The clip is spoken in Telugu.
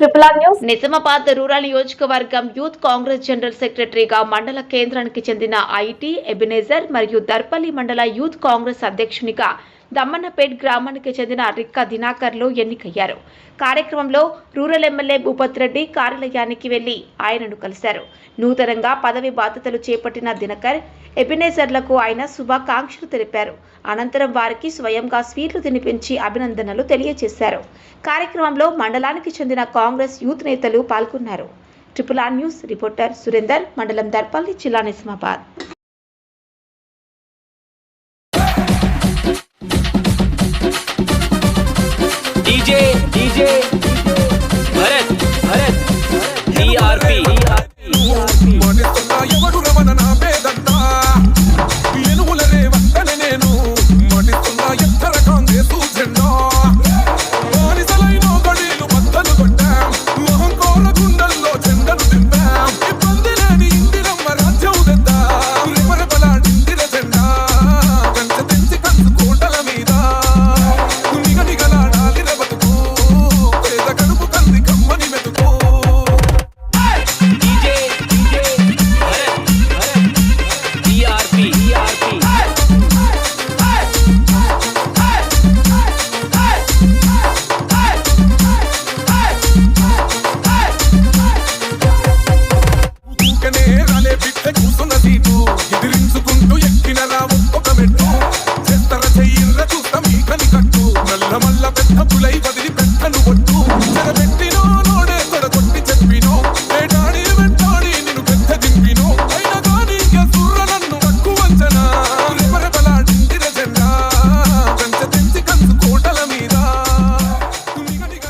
Triple R news Nizamabad rural నియోజకవర్గం యూత్ కాంగ్రెస్ జనరల్ సెక్రటరీగా మండల కేంద్రానికి చెందిన ఐటీ ఎబినేజర్ మరియు దర్పల్లి మండల యూత్ కాంగ్రెస్ అధ్యక్షునిగా దమ్మన్నపేట్ గ్రామానికి చెందిన రిక్క దినాకర్లు ఎన్నికయ్యారు. కార్యక్రమంలో రూరల్ ఎమ్మెల్యే భూపత్ రెడ్డి కార్యాలయానికి వెళ్ళి ఆయనను కలిశారు. నూతనంగా పదవి బాధ్యతలు చేపట్టిన దినకర్ ఎబినేజర్లకు ఆయన శుభాకాంక్షలు తెలిపారు. అనంతరం వారికి స్వయంగా స్వీట్లు తినిపించి అభినందనలు తెలియజేశారు కార్యక్రమంలో మండలానికి చెందిన కాంగ్రెస్ యూత్ నేతలు పాల్గొన్నారు. Triple R news reporter Surender మండలం దర్పల్లి జిల్లా నిజామాబాద్. DJ, DJ. ఇల్ల చూస్తాం ఈ కని కట్టు. నల్ల మల్ల పెద్ద పులై వదిలి పెట్టను